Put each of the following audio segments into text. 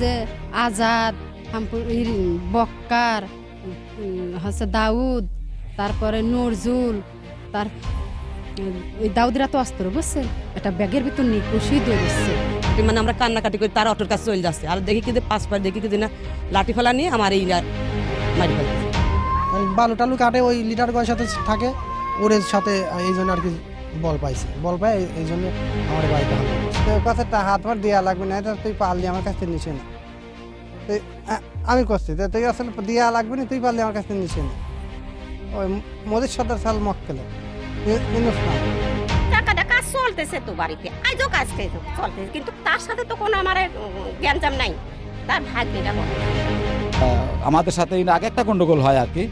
যে আজাদ বক্কার হচ্ছে দাউদ তারপরে নজরুল তার ওই দাউদিরা তো অস্ত্র বুঝছেন? এটা ব্যাগের ভিতর নিয়ে কুশি দৌড়ছে। মানে আমরা কান্নাকাটি করি তার অটোর কাছে চলে যাচ্ছে। আর দেখি কি যে পাঁচ পাঁচ দেখি কি যে না লাঠি ফেলা নিয়ে আমার এই মারি ওই বালু টালু কাটে ওই লিটার গয়ের সাথে থাকে ওর সাথে এই জন্য আর কি বল পাইছে। বল পাই এই- জন্য আমার বাড়িতে করছে। তোর কাছে তা হাত ফাট দেওয়া লাগবে না এটা তুই পারলি আমার কাছ থেকে নিছে না। আমি করছি। তো তুই আসলে দেওয়া লাগবে না তুই পারলি আমার কাছ থেকে নিছে না। ওই মোদির সর্দার সাল মক্কেলে। টাকাটা কাজ চলতেছে তো বাড়িতে? আজও কাজ খেয়ে চলতেছে কিন্তু তার সাথে তো কোনো আমার জ্ঞানজাম নাই। তার ভাগ্যটা আমাদের সাথে এই আগে একটা গন্ডগোল হয় আর কি।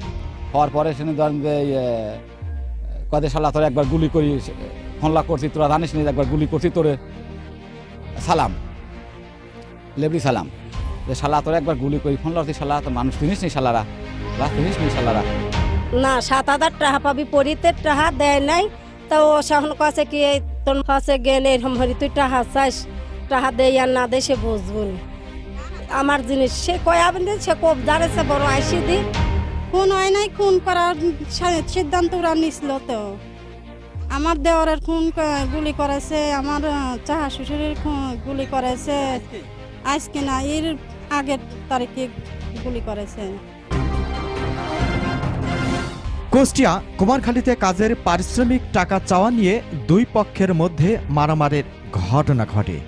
হওয়ার পরে সেখানে ধরেন যে এই, আহ, কদে সাল্লাহ তোর একবার গুলি করি হল্লা করছি তোরা জানিস নি একবার গুলি করছি তোরে। সালাম। লেবরি সালাম। যে শালা তোর একবার গুলি করি, ফোন লাগছি শালা, তো মানুষ চিনিস নি শালারা? লাস্ট চিনিস নি শালারা? না, সাত হাজার টাকা পাবি, পরিতে টাকা দেয় নাই। তো ও সহন কাছে কি, এই তোর কাছে গেলে এরকম হরি, তুই টাকা চাইস টাকা দেই আর না দেয় সে বুঝব আমার জিনিস, সে কয়াবেন সে কোপ দাঁড়েছে বড় আইসি দি। খুন হয় নাই, খুন করার সিদ্ধান্ত ওরা নিছিল তো। আমার দেওয়ারের খুন গুলি করেছে, আমার চাহা শ্বশুরের গুলি করেছে। আজকে না, এর আগের তারিখে গুলি করেছে কুষ্টিয়া, কুমারখালীতে কাজের পারিশ্রমিক টাকা চাওয়া নিয়ে দুই পক্ষের মধ্যে মারামারের ঘটনা ঘটে।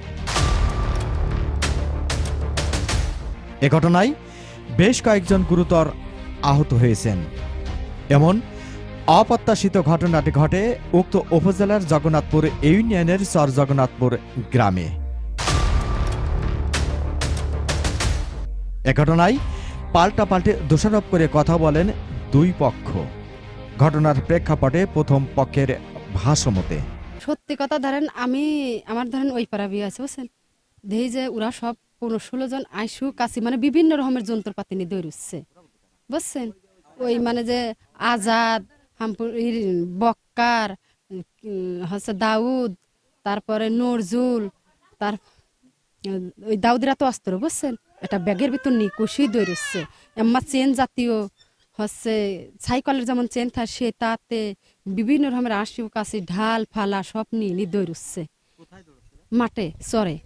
এ ঘটনায় বেশ কয়েকজন গুরুতর আহত হয়েছেন। এমন অপ্রত্যাশিত ঘটনাটি ঘটে উক্ত উপজেলার জগন্নাথপুর ইউনিয়নের চর জগন্নাথপুর গ্রামে। এ ঘটনায় পাল্টাপাল্টে দোষারোপ করে কথা বলেন দুই পক্ষ। ঘটনার প্রেক্ষাপটে প্রথম পক্ষের ভাষ্যমতে সত্যি কথা ধরেন, আমি, আমার ধরেন ওই পাড়া বিয়ে আছে, বুঝছেন? দেখি যে ওরা সব পনেরো ষোলো জন আইসু কাশি মানে বিভিন্ন রকমের যন্ত্রপাতি নিয়ে দৌড়ুচ্ছে, বুঝছেন? ওই মানে যে আজাদ, হামপুর বক্কার, হচ্ছে দাউদ, তারপরে নজরুল, তার, ওই দাউদিরা তো অস্ত্র, বুঝছেন? এটা ব্যাগের ভিতর নিয়ে কুশি দৌড়ুচ্ছে এম্মা চেন জাতীয় হচ্ছে সাইকেলের যেমন চেন থাকে সে তাতে বিভিন্ন রকমের আশি কাশি ঢাল ফালা সব নিয়ে নিয়ে দৌড়ুচ্ছে মাঠে চরে।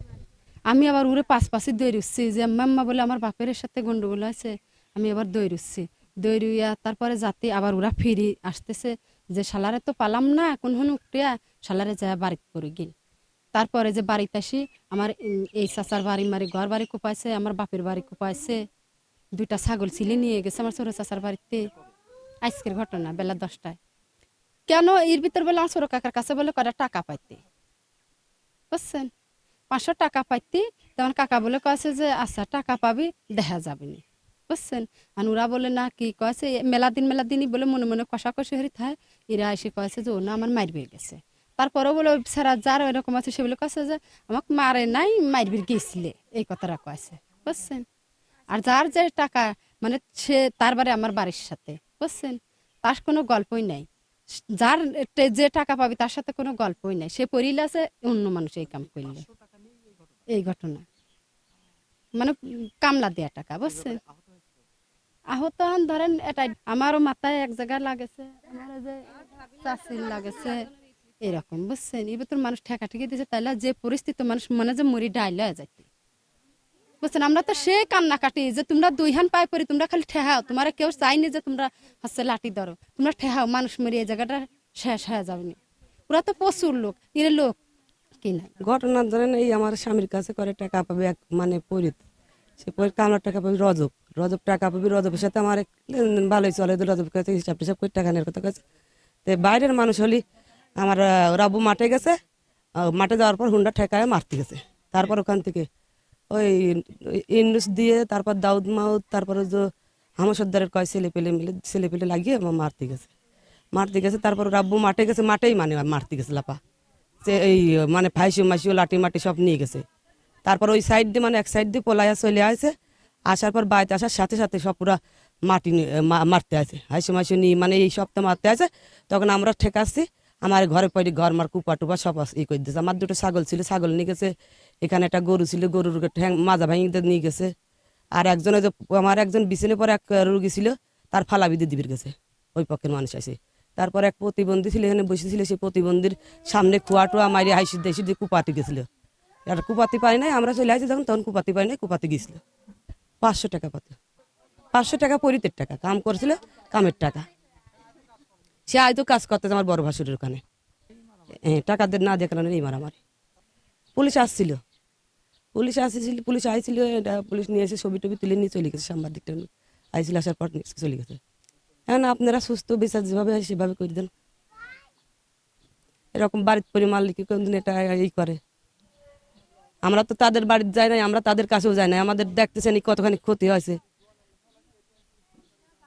আমি আবার উড়ে পাশ পাশে দৌড়ুচ্ছি যে মাম্মা বলে আমার বাপের সাথে গন্ডগোল আছে আমি আবার দৌড়ুচ্ছি দৌড়িয়া তারপরে যাতে আবার ওরা ফিরি আসতেছে যে শালারে তো পালাম না কোন হন উঠিয়া শালারে যায় বাড়িতে করে গিল তারপরে যে বাড়িতে আসি, আমার এই চাচার বাড়ি মারি, ঘর বাড়ি কোপাইছে, আমার বাপের বাড়ি কোপাইছে, দুইটা ছাগল ছিলে নিয়ে গেছে আমার ছোট চাচার বাড়িতে। আজকের ঘটনা, বেলা দশটায়। কেন এর ভিতর বলে আমার ছোট কাকার কাছে বলে কটা টাকা পাইতে? বুঝছেন? পাঁচশো টাকা পাইতে তেমন কাকা বলে কয়েছে যে আচ্ছা টাকা পাবি, দেখা যাবে না। বুঝছেন? আর ওরা বলে, না, কি? কয়েছে মেলা দিন, মেলা দিনই বলে মনে মনে কষাকষি হরি থাকে এরা এসে কয়েছে যে, ও না, আমার মারবে গেছে। তারপরেও বলে সারা যার এরকম আছে সে বলে যে, আমাকে মারে নাই মারবির গেছিলে এই কথাটা কয়েছে বুঝছেন? আর যার যে টাকা মানে সে তার বাড়ি আমার বাড়ির সাথে, বুঝছেন? তার কোনো গল্পই নাই। যার যে টাকা পাবি তার সাথে কোনো গল্পই নাই। সে পড়িলে আছে, অন্য মানুষ এই কাম করলে এই ঘটনা। মানে কামলা দেয়া টাকা, বুঝছেন? আহত ধরেন, এটাই, আমারও মাথায় এক জায়গায় লাগেছে আমার যে চাষির লাগেছে। এরকম, বুঝছেন? এবার তোর মানুষ ঠেকা ঠেকে দিয়েছে তাইলে যে পরিস্থিতি, মানুষ মনে যে মরি ডাইলে যাইতে। বুঝছেন? আমরা তো সে কান্না কাটি যে তোমরা দুই হান পায়ে পড়ি, তোমরা খালি ঠেহাও। তোমার কেউ চাইনি যে তোমরা হচ্ছে লাঠি ধরো। তোমরা ঠেহাও, মানুষ মরি এই জায়গাটা শেষ হয়ে যাবে না। ওরা তো প্রচুর লোক, এর লোক কিনা ঘটনা ধরেন এই আমার স্বামীর কাছে করে টাকা পাবে এক মানে পরিত। সে পরে কামলার টাকা পাবি রজব। রজব টাকা পাবি, রজবের সাথে আমার ভালোই চলে। রজব কাছে হিসাব টিসাব করে টাকা নেওয়ার কথা কাছে বাইরের মানুষ হলি আমার রাবু মাঠে গেছে। মাঠে যাওয়ার পর হুন্ডা ঠেকায় মারতে গেছে। তারপর ওখান থেকে ওই ইন্ডুস দিয়ে, তারপর দাউদ মাউদ, তারপরে যে আমার সর্দারের কয় ছেলে পেলে মিলে ছেলে পেলে লাগিয়ে মারতে গেছে। মারতে গেছে, তারপর রাব্বু মাঠে গেছে, মাঠেই মানে মারতে গেছে লাপা যে এই মানে ফাইসিও মাইসিও লাঠি মাটি সব নিয়ে গেছে। তারপর ওই সাইড দিয়ে মানে এক সাইড দিয়ে পলাইয়া চলে আসে আসার পর বাড়িতে আসার সাথে সাথে সব পুরা মাটি মারতে আছে হাইসি মাইসি নিয়ে মানে এই সপ্তাহ মারতে আছে তখন আমরা ঠেকাচ্ছি। আমার ঘরে পরে ঘর মার কুপা টুপা সব ই করে দিয়েছে আমার দুটো ছাগল ছিল, ছাগল নিয়ে গেছে। এখানে একটা গরু ছিল, গরুর ঠ্যাং মাজা ভাঙি দিয়ে নিয়ে গেছে। আর একজন যে আমার একজন বিছানে পরে এক রুগী ছিল, তার ফালা বিদ্যুৎ দিবির গেছে ওই পক্ষের মানুষ আছে। তারপর এক প্রতিবন্ধী ছিল, এখানে বসেছিল সেই প্রতিবন্ধীর সামনে কুয়া টুয়া মারি হাইসি দেশি দিয়ে কুপাতে গেছিল আর কুপাতি পাই নাই, আমরা চলে আসি যখন, তখন কুপাতি পাই নাই, কুপাতে গেছিল পাঁচশো টাকা পাতে। পাঁচশো টাকা পরিতের টাকা, কাম করেছিল কামের টাকা। সে হয়তো কাজ করতেছে আমার বড় ভাসুরের ওখানে। হ্যাঁ টাকা না দেখানো এই মারামারি। পুলিশ আসছিল। পুলিশ আসছিল পুলিশ আইছিল পুলিশ নিয়ে এসে ছবি টবি তুলে নিয়ে চলে গেছে সাংবাদিকটা। আইছিল আসার পর চলে গেছে। হ্যাঁ না, আপনারা সুস্থ, বিচার যেভাবে হয় সেভাবে করে দেন। এরকম বাড়ির পরি মালিক কোনদিন এটা এই করে। আমরা তো তাদের বাড়িতে যাই নাই, আমরা তাদের কাছেও যাই নাই। আমাদের দেখতেছেন কতখানি ক্ষতি হয়েছে।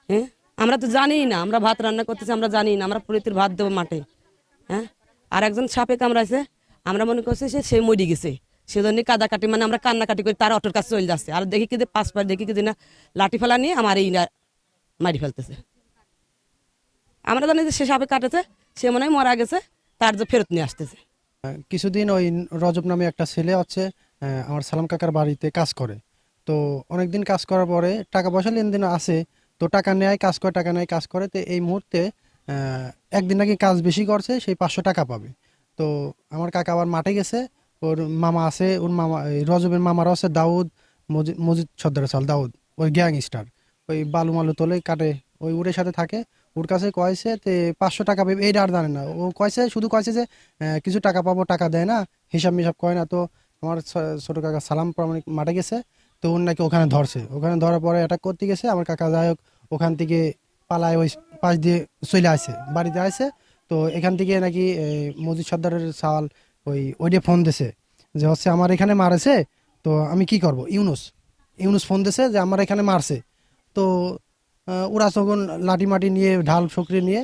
হ্যাঁ? আমরা তো জানি না, আমরা ভাত রান্না করতেছি, আমরা জানি না, আমরা প্রীতির ভাত দেবো মাঠে হ্যাঁ? আর একজন সাপে কামড়াইছে, আমরা মনে করছি সে সে মরি গেছে। সেজন্য কাদাকাটি মানে আমরা কান্নাকাটি করে তার অটোর কাছে চলে যাচ্ছে। আর দেখি কি যে পাঁচ পাঁচ দেখি কি না, লাঠি ফেলা নিয়ে আমার এই মারি ফেলতেছে। আমরা জানি যে সে সাপে কাটেছে, সে মনে হয় মারা গেছে, তার যে ফেরত নিয়ে আসতেছে। কিছুদিন ওই রজব নামে একটা ছেলে হচ্ছে আমার সালাম কাকার বাড়িতে কাজ করে। তো অনেকদিন কাজ করার পরে টাকা পয়সা লেনদেন আছে তো টাকা নেয়, কাজ করে, টাকা নেয়, কাজ করে, তো এই মুহূর্তে একদিন নাকি কাজ বেশি করছে, সেই পাঁচশো টাকা পাবে। তো আমার কাকা আবার মাঠে গেছে, ওর মামা আছে, ওর মামা রজবের মামারও আছে দাউদ মজি- মজিদ সর্দার সাল, দাউদ, ওই গ্যাং স্টার। ওই বালু মালু তোলে কাটে, ওই উড়ের সাথে থাকে, ওর কাছে কয়েছে, তে পাঁচশো টাকা পাবে, এইটা আর জানে না। ও কয়েছে, শুধু কয়েছে যে কিছু টাকা পাবো, টাকা দেয় না হিসাব মিসাব কয় না। তো আমার ছোট কাকা সালাম প্রামাণিক মাঠে গেছে তো ওর নাকি ওখানে ধরছে। ওখানে ধরার পরে অ্যাটাক করতে গেছে, আমার কাকা যাই হোক, ওখান থেকে পালায় ওই পাশ দিয়ে চলে আসে, বাড়িতে আসে। তো এখান থেকে নাকি মজিদ সর্দারের সাল ওই ওইটা ফোন দিছে যে, হচ্ছে আমার এখানে মারেছে, তো আমি কি করব? ইউনুস ইউনুস ফোন দিছে যে, আমার এখানে মারছে। তো ওরা তখন লাঠি মাটি নিয়ে ঢাল ফকরি নিয়ে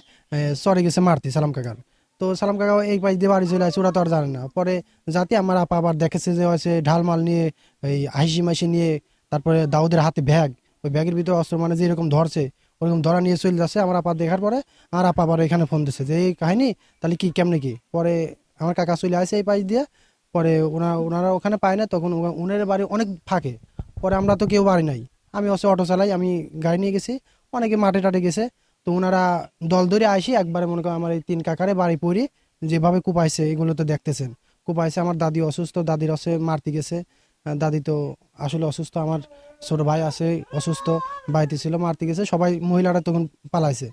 চড়ে গেছে মারতে সালাম কাকার। তো সালাম কাকা এই পাশ দিয়ে বাড়ি চলে আসে, ওরা তো আর জানে না। পরে যাতে আমার আপা আবার দেখেছে যে হচ্ছে ঢাল মাল নিয়ে, এই হাসি মাসি নিয়ে, তারপরে দাউদের হাতে ব্যাগ। ওই ব্যাগের ভিতরে অস্ত্র মানে যেরকম ধরছে, ওরকম ধরা নিয়ে চলে যাচ্ছে, আমার আপা দেখার পরে আমার আপা আবার এখানে ফোন দিচ্ছে যে, এই কাহিনী, তাহলে কি, কেমনে কি? পরে আমার কাকা চলে আসে এই পাশ দিয়ে, পরে ওনা, ওনারা ওখানে পায় না, তখন ওনা- ওনার বাড়ি অনেক ফাঁকে। পরে আমরা তো কেউ বাড়ি নাই। আমি হচ্ছে অটো চালাই, আমি গাড়ি নিয়ে গেছি, অনেকে মাঠে টাটে গেছে তো ওনারা দল ধরে আসি, একবারে মনে করেন আমার এই তিন কাকারে বাড়ি পড়ি, যেভাবে কুপাইছে এগুলো তো দেখতেছেন। কুপাইছে আমার দাদি অসুস্থ, দাদির হচ্ছে মারতে গেছে। দাদি তো আসলে অসুস্থ, আমার ছোট ভাই আছে, অসুস্থ, বাড়িতে ছিল, মারতে গেছে। সবাই মহিলারা তখন পালাইছে।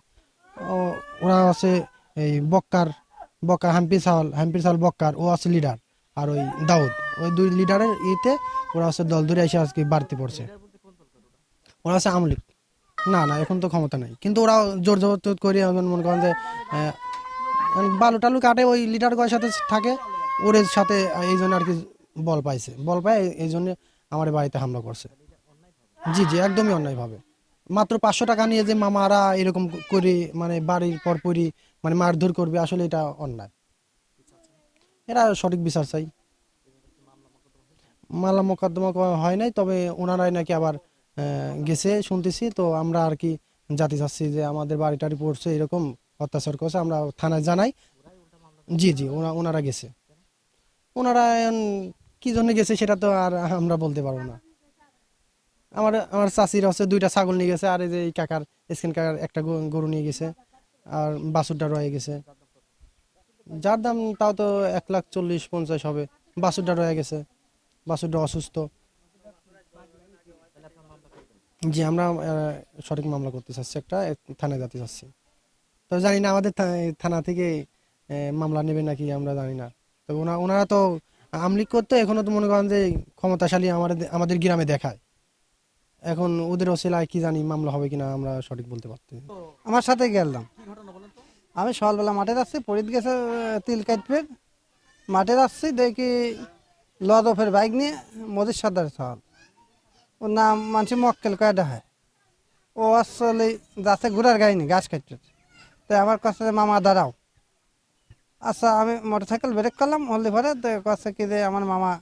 ওরা আছে এই বক্কার, বক্কা হাম্পি চাওয়াল হাম্পি চাওয়াল বক্কার, ও আছে লিডার আর ওই দাউদ। ওই দুই লিডারের ইতে ওরা আছে দল ধরে এসে আজকে বাড়তে পড়ছে। ওরা আছে আমলিক না না, এখন তো ক্ষমতা নাই। কিন্তু ওরা জোর জবরদস্ত করে এখন মনে করেন যে বালু টালু কাটে ওই লিটার গয়ের সাথে থাকে ওর সাথে এই জন্য আর কি বল পাইছে। বল পায়, এই- জন্য আমার বাড়িতে হামলা করছে। জি জি, একদমই অন্যায়ভাবে মাত্র পাঁচশো টাকা নিয়ে যে মামারা এরকম করে মানে বাড়ির পরপরই মানে মারধর করবে, আসলে এটা অন্যায়। এরা সঠিক বিচার চাই। মামলা মোকদ্দমা হয় নাই, তবে ওনারাই নাকি আবার গেছে, শুনতেছি। তো আমরা আর কি জাতি চাচ্ছি যে আমাদের বাড়ি পড়ছে, এরকম অত্যাচার করছে। আমরা থানায় জানাই। জি জি, ওনা, ওনারা গেছে। ওনারা কি জন্য গেছে সেটা তো আর আমরা বলতে পারব না। আমার আমার চাষির হচ্ছে দুইটা ছাগল নিয়ে গেছে, আর এই যে এই কাকার, স্কিন কাকার একটা গরু- নিয়ে গেছে, আর বাছুরটা রয়ে গেছে। যার দাম তাও তো এক লাখ চল্লিশ, পঞ্চাশ হবে। বাছুরটা রয়ে গেছে। বাছুরটা অসুস্থ। জি আমরা সঠিক মামলা করতে চাচ্ছি একটা থানায় যেতে চাচ্ছি। তো জানি না আমাদের থানা থেকে মামলা নেবে নাকি আমরা জানি না। তো ওনা, ওনারা তো আমলিক করতে, এখনও তো মনে করেন যে ক্ষমতাশালী আমাদের আমাদের গ্রামে দেখায়। এখন ওদের ওসিলায় কি জানি মামলা হবে কিনা আমরা সঠিক বলতে পারছি না। আমার সাথে গেলাম। আমি সকালবেলা মাঠে যাচ্ছি পরিত গেছে তিল কাটবে। মাঠে যাচ্ছি, দেখি লদফের বাইক নিয়ে মজিদ সর্দার সওয়াল ওর নাম মানসি মক্কেল কয়টা হয়। ও আসলে যাচ্ছে ঘোড়ার গাড়ি গাছ কাটতে তাই আমার কাছে মামা, দাঁড়াও। আচ্ছা আমি মোটর সাইকেল ব্রেক করলাম হলদি পরে তো কাছে কি যে আমার মামা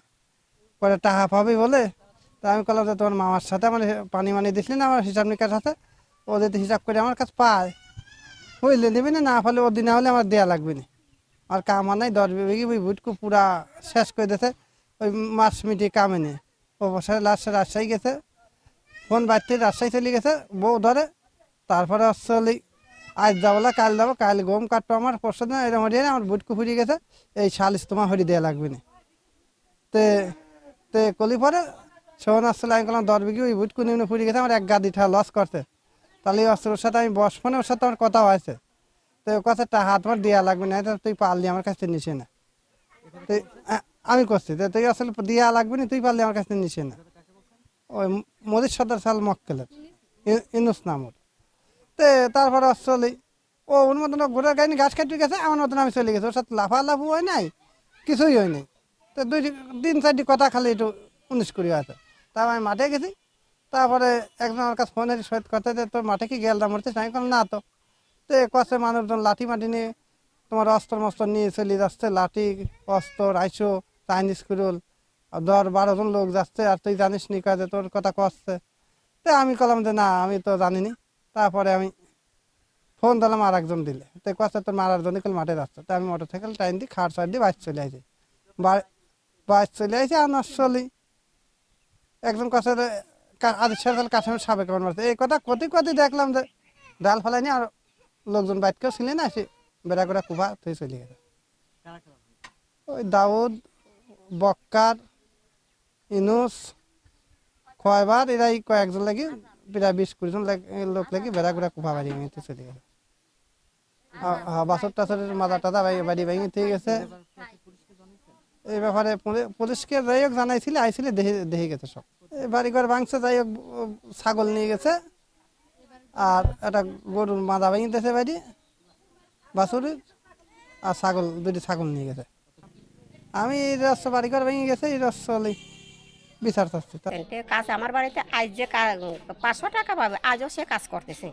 পরে টাকা পাবি বলে, তা আমি বললাম যে, তোমার মামার সাথে আমার পানি মানি দিসলি না আমার হিসাব নিকাশ আছে? ও যদি হিসাব করে আমার কাছে পায়, হইলে দিবি না? না ফলে ওর দিনে হলে আমার দেয়া লাগবে না। আর কামা নাই, দশ বিঘি ভুটকু পুরা শেষ করে দিয়েছে, ওই মাস মিটি কামে নেই ও বসে লাস্টে রাজশাহী গেছে। ফোন বাড়তে? রাজশাহী চলে গেছে, বউ ধরে। তারপরে আসলে আজ যাব কাল যাব, কাল গম কাটবো আমার, পরশু দিন এরকম হরিয়ে আমার বুটকু ফুরিয়ে গেছে। এই সালিশ তোমার হরি দেওয়া লাগবে না। তে তে কলি পরে শোন আসলে আমি বললাম দশ বিঘি ওই বুটকু নিম্ন ফুরিয়ে গেছে, আমার এক গাদি ঠা লস করতে তাহলে ওই অস্ত্রের সাথে আমি বস ফোনে ওর সাথে আমার কথা হয়েছে তো ও কথা টা হাত আমার দেওয়া লাগবে না তুই পারলি আমার কাছে নিছে না। তো আ- আমি করছি। তুই আসলে দিয়া লাগবে না, তুই পারলি আমার কাছে নিছে না। ওই মোদির সদর সাল মক্কেলের ইনুস নামর। তো তারপরে আসলে ও ওর মতন ঘোড়ার গাড়ি গাছ কাটি গেছে, আমার মতন আমি চলে গেছি। ওর সাথে লাফালাফু হয় নাই, কিছুই হয় নাই। তো দুই তিন চারটি কথা খালি একটু উনিশ কুড়ি আছে। তারপর আমি মাঠে গেছি। তারপরে একজন আমার কাছে ফোনের সহিত কথা যে, তোর মাঠে কি গেলদাম মরছিস আমি বললাম না তো। তো কষে মানুষজন লাঠি মাটি নিয়ে তোমার অস্ত্র মস্ত্র নিয়ে চলে যাচ্ছে, লাঠি, অস্ত্র আইসো চাইনিজ কুরুল। দশ বারো জন লোক যাচ্ছে আর তুই জানিস নি কাজে তোর কথা কষছে তো আমি কলাম যে না আমি তো জানিনি। তারপরে আমি ফোন দিলাম আর একজন দিলে। তো কষে তোর মারার জন্য কাল মাঠে যাচ্ছে। তো আমি মোটর সাইকেল টাইম দিই খাট সাইড দিয়ে বাইশ চলে আসি। বাইশ চলে আসি আর চলি একজন কাছে আদির সাল কাছে সাবেক আমার মারছে। এই কথা কতি কতি দেখলাম যে ডাল ফেলাইনি আর লোকজন বাইটকেও ছিলেন না। সে বেড়া করে কুভা তুই চলে গেছে। ওই দাউদ বক্কার ইনুস কয়বার এরাই কয়েকজন লাগি প্রায় বিশ কুড়ি জন লোক লাগি বেড়া করে কুভা বাড়ি ভেঙে চলে আ, বাসর টাসরের মাথা টাদা বাড়ি বাড়ি ভেঙে ঠিক গেছে। এই ব্যাপারে পুলি- পুলিশকে যাই হোক জানাইছিল আইছিল দেখে গেছে সব। এই বাড়িঘর ভাঙছে যাই হোক ছাগল নিয়ে গেছে। আর একটা গরুর মাদা ভেঙে দিয়েছে বাড়ি বাছুরের আর ছাগল দুটি ছাগল নিয়ে গেছে। আমি এই রস্য বাড়িঘর ভেঙে গেছে, এই রস্য বিচার চাচ্ছি। কাজ আমার বাড়িতে আজ যে পাঁচশো টাকা পাবে, আজও সে কাজ করতেছে।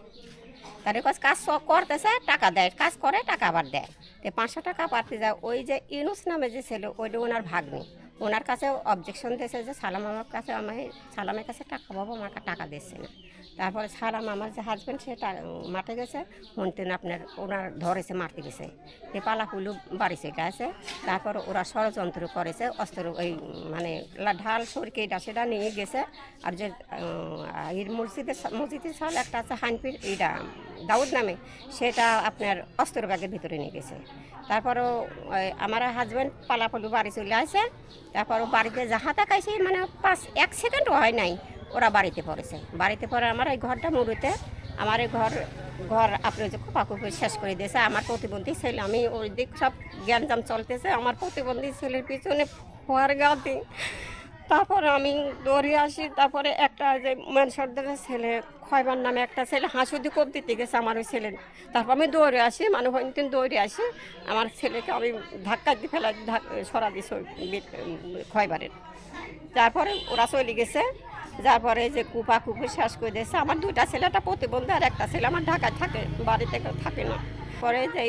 তার কাজ কাজ করতেছে, টাকা দেয়। কাজ করে, টাকা আবার দেয়। তো পাঁচশো টাকা পাতে যায় ওই যে ইনুস নামে যে ছেলে, ওইটা ওনার ভাগ্নি। ওনার কাছে অবজেকশন দিয়েছে যে সালাম আমার কাছে, আমি সালামের কাছে টাকা পাবো, আমাকে টাকা দিচ্ছে না। তারপরে সালাম আমার যে হাজব্যান্ড সে টা- মাঠে গেছে। শুনতেন আপনার, ওনার ধরেছে, মারতে গেছে। সে পালা ফুলু বাড়ি চলে তারপর ওরা ষড়যন্ত্র করেছে, অস্ত্র ওই মানে ঢাল, সরকে এটা সেটা নিয়ে গেছে। আর যে এর মসজিদের মসজিদের সাল একটা আছে হানপির এইটা, দাউদ নামে। সেটা আপনার অস্ত্র ব্যাগের ভিতরে নিয়ে গেছে। তারপরও আমার হাজব্যান্ড পালাপালু বাড়ি চলে আসে। তারপরও বাড়িতে যাহা তাকাইছে মানে পাঁচ, এক সেকেন্ডও হয় নাই। ওরা বাড়িতে পড়েছে। বাড়িতে পরে আমার এই ঘরটা মুড়িতে আমার এই ঘর ঘর আপনি যে খোপাখুপি শেষ করে দিয়েছে, আমার প্রতিবন্ধী ছেলে। আমি ওই দিক সব জ্ঞানজাম চলতেছে, আমার প্রতিবন্ধী ছেলের পিছনে ফোয়ার গাতে তারপরে আমি দৌড়ে আসি, তারপরে একটা যে মানসর্দের ছেলে, খয়বার নামে একটা ছেলে, হাসুদি কোপ দিতে গেছে আমার ওই ছেলে তারপর আমি দৌড়ে আসি, মানুষ হইতেন দৌড়ে আসি, আমার ছেলেকে আমি ধাক্কা দিয়ে ফেলা সরা দিছি খয়বারের। তারপরে ওরা চলে গেছে। যার পরে যে কুপা কুপি শেষ করে দিয়েছে। আমার দুটা ছেলেটা প্রতিবন্ধী আর একটা ছেলে। আমার ঢাকায় থাকে, বাড়িতে থাকে না। পরে যে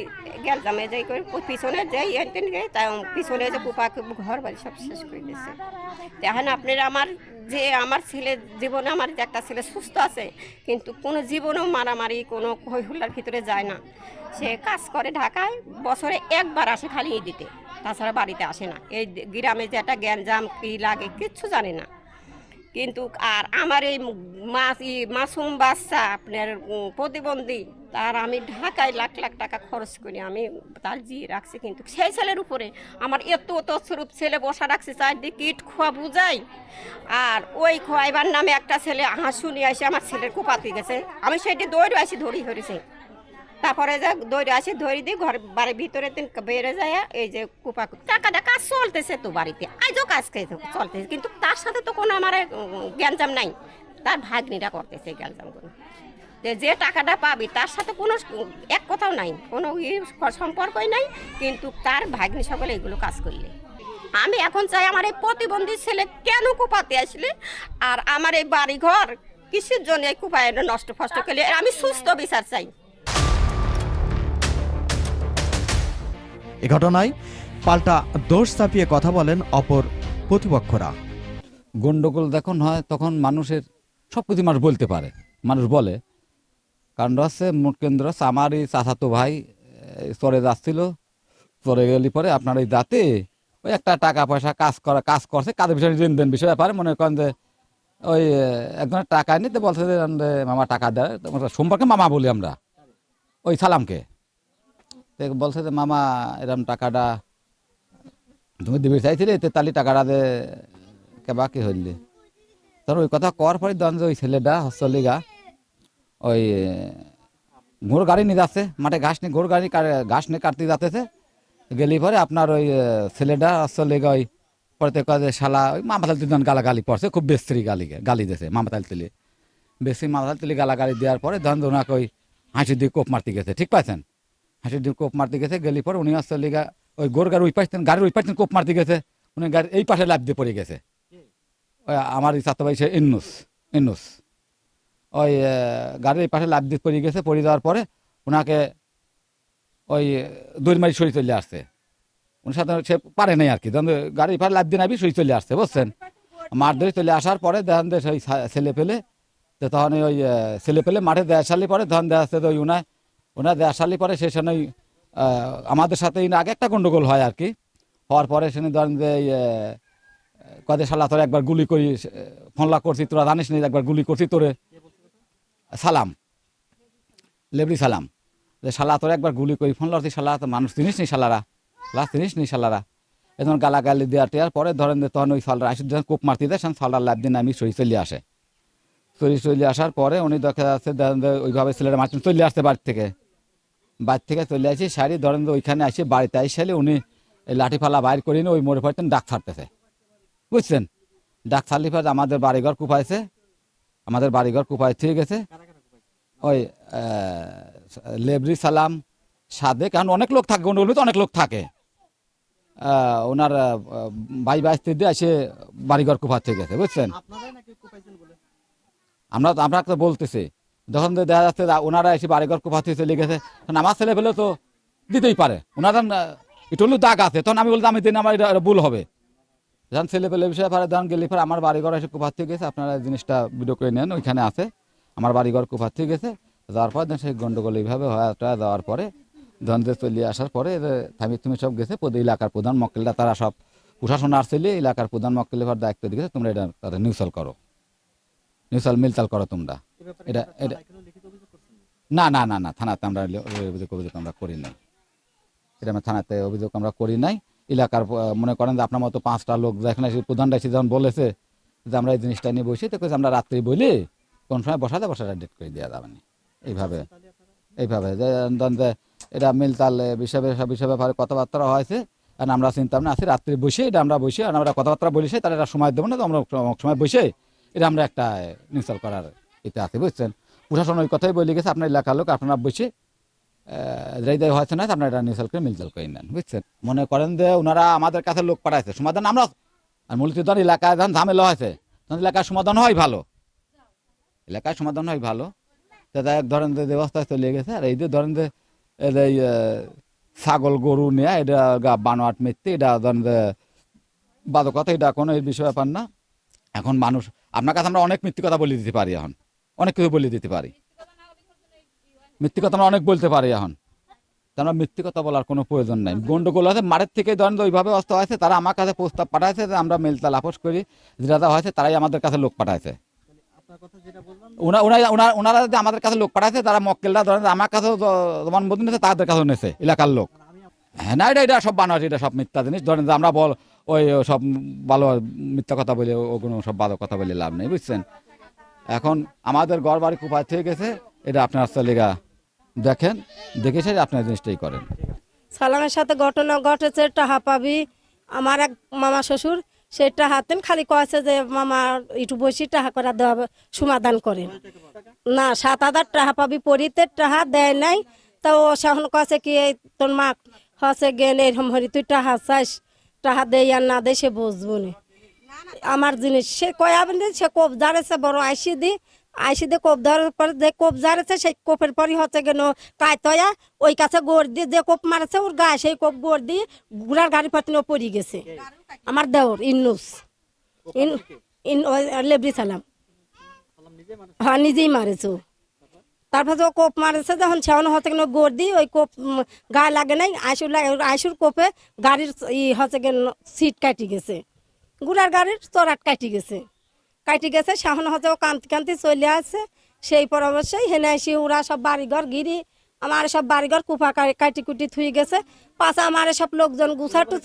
গেলজামে যাই করে পিছনে যাই এনটেন গে তাই পিছনে যে কুপা কুপি ঘর বাড়ি সব শেষ করে দিয়েছে। এখন আপনার, আমার যে আমার ছেলে জীবনে আমার যে একটা ছেলে সুস্থ আছে, কিন্তু কোনো জীবনেও মারামারি, কোনো হইহুল্লার ভিতরে যায় না। সে কাজ করে ঢাকায়, বছরে একবার আসে খালি দিতে তাছাড়া বাড়িতে আসে না। এই গ্রামে যে একটা গ্যাঞ্জাম কী লাগে, কিচ্ছু জানে না। কিন্তু আর আমার এই মাস, মাসুম বাচ্চা আপনার প্রতিবন্ধী, তার আমি ঢাকায় লাখ লাখ টাকা খরচ করি আমি তার জি রাখছি কিন্তু সেই ছেলের উপরে আমার এত তসরূপ ছেলে বসা রাখছে, চারদিকে ইট খোয়া বুঝাই। আর ওই খোয়াইবার নামে একটা ছেলে হাসু নিয়ে আসে আমার ছেলের কোপাতে গেছে। আমি সেটি দৌড়ে আসি, ধরি ধরেছে। তারপরে যে দৌড়ে আসি ধরে দিই ঘর বাড়ির ভিতরে বেড়ে যায়, এই যে কুপা টাকাটা কাজ চলতেছে তো বাড়িতে। আজও কাজ চলতেছে, কিন্তু তার সাথে তো কোনো আমার জ্ঞানজাম নাই। তার ভাগ্নিটা করতেছে জ্ঞানজামগুলো যে টাকাটা পাবি, তার সাথে কোনো এক কথাও নাই। কোনো সম্পর্কই নাই, কিন্তু তার ভাগ্নি সকলে এগুলো কাজ করলে। আমি এখন চাই আমার এই প্রতিবন্ধী ছেলে কেন কুপাতে আসলে? আর আমার এই বাড়ি ঘর কিসের জন্য এই কুপায় নষ্ট ফষ্ট করলে আমি সুস্থ বিচার চাই। এ ঘটনায় পাল্টা দোষ চাপিয়ে কথা বলেন অপর প্রতিপক্ষরা। গন্ডগোল যখন হয়, তখন মানুষের সব কিছু মানুষ বলতে পারে। মানুষ বলে, কারণ হচ্ছে মোট কেন্দ্র হচ্ছে আমারই চাচাতো ভাই এই চরে যাচ্ছিল। পরে গেলি পরে আপনার ওই দাঁতে ওই একটা টাকা পয়সা কাজ করা, কাজ করছে, কাজের বিষয়ে লেনদেন বিষয় ব্যাপারে। মনে করেন যে ওই একজনের টাকা নিতে বলছে যে, মামা টাকা দেয় সম্পর্কে মামা বলি আমরা। ওই সালামকে। বলছে যে, মামা, এরম টাকাটা তুমি দিবি চাইছিলে তেতালি টাকাটা দে কেবা কি হইলি? তখন ওই কথা কওয়ার পরে দন যে ওই ছেলেটা, হস্তলিগা, ওই ঘোর গাড়ি নিয়ে যাচ্ছে, মাঠে ঘাস নিয়ে, ঘোর গাড়ি ঘাস নিয়ে কাটতে যাতেছে। গেলি পরে আপনার ওই ছেলেটা, হস্তলিগা ওই, পরে কাজে শালা, ওই মামাতাল তুলি গালা গালি পড়ছে খুব বেস্ত্রী গালি গালি দিয়েছে মামাতাল তুলি বেশি মামাতাল তুলি গালা গালি দেওয়ার পরে ধন ওনাকে ওই হাসি দিয়ে কোপ মারতে গেছে, ঠিক পাচ্ছেন হাসি দিয়ে কোপ মারতে গেছে গেলি পরে উনি হস্তলিগা ওই গোর গাড়ি ওই পাশ গাড়ির ওই পাশ কোপ মারতে গেছে। উনি গাড়ি এই পাশে লাভ দিয়ে পড়ে গেছে। ওই আমার ছাত্র ভাই সে ইন্নুস ইন্নুস ওই গাড়ির এই পাশে লাভ দিয়ে পড়ে গেছে পড়ে যাওয়ার পরে ওনাকে ওই দৈরমারি সরি চলে আসছে। উনি সাথে সে পারে নাই আর কি তখন গাড়ির পাশে লাভ দিয়ে নাবি সই চলে আসছে বুঝছেন? মাঠ ধরে চলে আসার পরে দেখেন যে সেই ছেলে পেলে তো তখন ওই ছেলে পেলে মাঠে দেয়া সালি পরে তখন দেখা যাচ্ছে যে ওই উনায় ওনার দেয়া সালি পরে সে সময় আমাদের সাথে আগে একটা গন্ডগোল হয় আর কি। হওয়ার পরে সেখানে ধরেন যে এই, আহ, কদে শালা তোর একবার গুলি করি ফোনলা করছি তোরা জানিস নি একবার গুলি করছি তোরে? সালাম। লেবরি সালাম। যে শালা তোর একবার গুলি করি ফোন লড়ছি শালা তো মানুষ চিনিস নি শালারা? লাস্ট চিনিস নি শালারা? এখন গালাগালি দেওয়ার টেয়ার পরে ধরেন যে তখন ওই সালরা আসে যখন কোপ মারতে দেয় সালরা লাভ দিন আমি সই চলে আসে। সই চলে আসার পরে উনি দেখা যাচ্ছে ওইভাবে ছেলেরা মারছেন চলে আসতে বাড়ি থেকে। বাড়ি থেকে চলে আসি শাড়ি ধরেন ওইখানে আসে বাড়িতে আইসালে উনি লাঠিফালা বাইর করে নিয়ে ওই মোড়ে পড়তেন ডাক ছাড়তেছে। বুঝছেন? ডাক ছাড়লি পর আমাদের বাড়িঘর কুপাইছে আমাদের বাড়িঘর কুপাই ঠিক গেছে? ওই লেবরি সালাম সাদে কারণ অনেক লোক থাকে গন্ডগোল তো অনেক লোক থাকে। ওনার ভাই স্ত্রী দিয়ে এসে বাড়িঘর কুপার ঠিক গেছে বুঝছেন? আমরা তো আমরা তো বলতেছি যখন দেখা যাচ্ছে ওনারা এসে বাড়িঘর কুপাতে চলে গেছে আমার ছেলে পেলে তো দিতেই পারে। ওনারা একটু দাগ আছে। তখন আমি বলতাম, আমি দিন আমার এটা ভুল হবে। যখন ছেলে পেলে বিষয়ে পরে যখন গেলে পরে আমার বাড়িঘর এসে থেকে গেছে। আপনারা জিনিসটা ভিডিও করে নেন, ওইখানে আছে। আমার বাড়িঘর থেকে গেছে। যাওয়ার পর সেই গন্ডগোল এইভাবে হওয়াটা যাওয়ার পরে ধনদে চলে আসার পরে থামি তুমি সব গেছে এলাকার প্রধান মক্কেলরা তারা সব প্রশাসন আসছিলে এলাকার প্রধান মক্কেল এবার দায়িত্ব দিয়েছে তোমরা এটা তাদের নিউসাল করো। নিউসাল মিলতাল করো তোমরা। এটা এটা না? না না না থানাতে আমরা অভিযোগ অভিযোগ আমরা করি নাই। এটা আমরা থানাতে অভিযোগ আমরা করি নাই। এলাকার মনে করেন যে আপনার মতো পাঁচটা লোক যেখানে এসে প্রধানটা এসে যখন বলেছে যে আমরা এই জিনিসটা নিয়ে বসি তো আমরা রাত্রি বলি কোন সময় বসাতে বসাতে ডেট করে দেওয়া যাবে না। এইভাবে এইভাবে যে এটা মিলতাল বিষয়ে সব বিষয়ে ব্যাপারে কথাবার্তা হয়েছে আর আমরা চিন্তা ভাবনা আছি রাত্রি বসে এটা আমরা বসে আর আমরা কথাবার্তা বলিছে তাহলে এটা সময় দেবো না তো আমরা সময় বসে এটা আমরা একটা ইনস্টল করার এটা আছে বুঝছেন? প্রশাসন ওই কথাই বলে গেছে আপনার এলাকার লোক আপনারা বসে যাই হয়েছে না আপনারা এটা নিউসাল করে করে নেন বুঝছেন? মনে করেন যে ওনারা আমাদের কাছে লোক পাঠাইছে সমাধান আমরা আর মূলত ধর এলাকায় যখন ঝামেলা হয়েছে তখন এলাকার সমাধান হয় ভালো। এলাকায় সমাধান হয় ভালো। দাদা এক ধরেন যে ব্যবস্থায় চলে গেছে আর এই যে ধরেন যে এই এই, ছাগল গরু নিয়ে এটা বানোয়াট মিথ্যে এটা ধরেন যে বাদকতা এটা কোনো এর বিষয় ব্যাপার না। এখন মানুষ আপনার কাছে আমরা অনেক মিথ্যে কথা বলে দিতে পারি এখন। অনেক কিছু বলে দিতে পারি। মিথ্যে কথা আমরা অনেক বলতে পারি এখন। তা আমরা মিথ্যে কথা বলার কোনো প্রয়োজন নাই। গন্ডগোল আছে মাঠের থেকে ধরেন ওইভাবে অস্ত হয়েছে, তারা আমার কাছে প্রস্তাব পাঠাইছে আমরা মেলতাল আপোষ করি, যেটা হয়েছে তারাই আমাদের কাছে লোক পাঠাইছে। ওনা- ওনা- ওনা- ওনারা যদি আমাদের কাছে লোক পাঠাইছে, তারা মক্কেলরা ধরেন আমার কাছেও জবানবন্দি নিয়েছে, তাদের কাছেও নিয়েছে, এলাকার লোক। হ্যাঁ না, এটা এটা সব বানোয়াট, এটা সব মিথ্যা জিনিস। ধরেন আমরা বল ওই সব ভালো মিথ্যা কথা বলে ওগুলো সব ভালো কথা বলে লাভ নেই, বুঝছেন? এখন আমাদের ঘর বাড়ি কুপায় থেকে গেছে, এটা আপনার চলেগা দেখেন, দেখে সে আপনার জিনিসটাই করেন। সালামের সাথে ঘটনা ঘটেছে টাহা পাবি আমার এক মামা শ্বশুর সেই হাতেন, খালি কয়েছে যে, মামা, একটু বসি টাহা করা দেওয়া সমাধান করেন। না, সাত হাজার টাহা পাবি পরিতে টাহা দেয় নাই, তা ও সেখন কয়েছে কি, এই তোর মা হসে গেন এরকম হরি, তুই টাহা চাস টাহা দেই আর না দেয় সে বুঝব না। আমার জিনিস সে কয়াবেন যে সে কোপ জারেছে বড় আইসি দি আইসি দিয়ে কোপ ধরার পরে যে কোপ জারেছে সেই কোপের পরই হচ্ছে কেন কায়তয়া ওই কাছে গোড় দিয়ে যে কোপ মারেছে ওর গায়ে সেই কোপ গোড় দিয়ে গুড়ার গাড়ি পাতিনে পড়ে গেছে। আমার দেওর ইন্নুস। ইন ইন লেবরি সালাম। হ্যাঁ নিজেই মারেছে। তারপর ও কোপ মারেছে যখন সেমন হচ্ছে কেন গোর দিই ওই কোপ গায়ে লাগে নাই আইসুর লাগে আইসুর কোপে গাড়ির ই হচ্ছে কেন সিট কাটি গেছে। গুড়ার গাড়ির চড়াট কাটি গেছে। কাটি গেছে সাহন হচ্ছে কান্তি কান্তি চলে আসছে সেই পরামর্শেই হেনে আসি, ওরা সব বাড়িঘর গিরি আমার সব বাড়িঘর কুপা কা- কাটি কুটি থুই গেছে। পাশে আমার সব লোকজন গুছাটু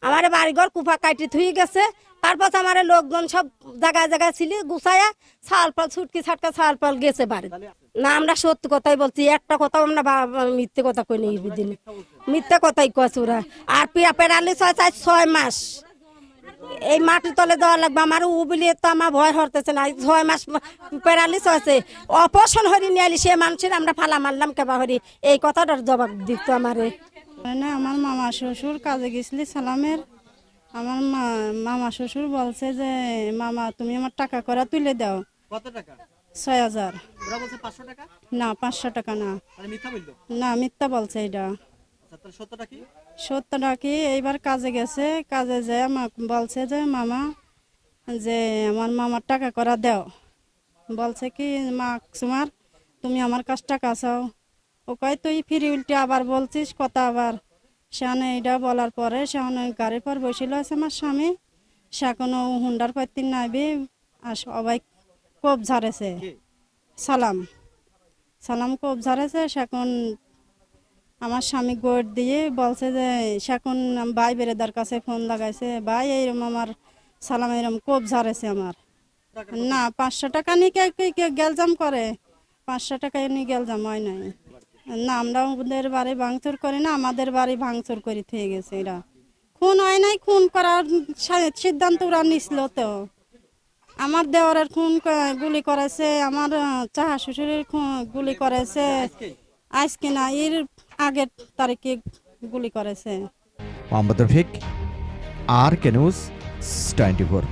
আমার বাড়িঘর কুপা কাটি থুই গেছে। তারপর আমার লোকজন সব জায়গায় জায়গায় ছিল, গুছায়া ছাল পাল, ছুটকি ছাটকা ছাল পাল গেছে বাড়ি না, আমরা সত্যি কথাই বলছি, একটা কথা আমরা মিথ্যে কথা কই দিন। মিথ্যে কথাই কয়েছে ওরা। আর পিয়া পেরালি ছয় চার ছয় মাস। এই মাটির তলে দেওয়া লাগবে। আমার উ বলিয়ে তো আমার ভয় হরতেছে না। ছয় মাস প্যারালিস হয়েছে। অপশন হরি নিয়ে আলি সে মানুষের আমরা ফালা মারলাম কেবা হরি। এই কথাটার জবাব দিত আমারে। না আমার মামা শ্বশুর কাজে গেছিলি সালামের। আমার মা- মামা শ্বশুর বলছে যে মামা তুমি আমার টাকা করা তুলে দাও। কত টাকা? ছয় হাজার। ওরা পাঁচশো টাকা? না পাঁচশো টাকা না। না মিথ্যা বলছে এটা। আচ্ছা তাহলে সত্যটা কি? এইবার কাজে গেছে কাজে যে আমাকে বলছে যে মামা যে আমার মামার টাকা করা দাও। বলছে কি মা সুমার তুমি আমার কাছ টাকা চাও। ও কয় তুই ফিরি উল্টে আবার বলছিস কথা আবার। সেখানে এটা বলার পরে সেখানে গাড়ির পর বসিল আছে আমার স্বামী। সে এখনও হুন্ডার পত্তি নাইবে আর সবাই কোপ ঝাড়েছে। সালাম। সালাম কোপ ঝাড়েছে সে এখন আমার স্বামী গোট দিয়ে বলছে যে সে এখন ভাই বেরেদার কাছে ফোন লাগাইছে ভাই এইরকম আমার সালাম এরকম কোপ ঝাড়েছে আমার। না পাঁচশো টাকা নিয়ে কে কে- কে গেলজাম করে? পাঁচশো টাকা নিয়ে গেলজাম হয় নাই। না আমরা ওদের বাড়ি ভাঙচুর করি না আমাদের বাড়ি ভাঙচুর করে থেকে গেছে এরা। খুন হয় নাই খুন করার সিদ্ধান্ত ওরা নিছিল তো। আমার দেওয়ারের খুন গুলি করেছে আমার চাহা শ্বশুরের খুন- গুলি করেছে। আজকে না এর আগের তারিখে গুলি করেছে। Mohammad Rafiq R K news twenty four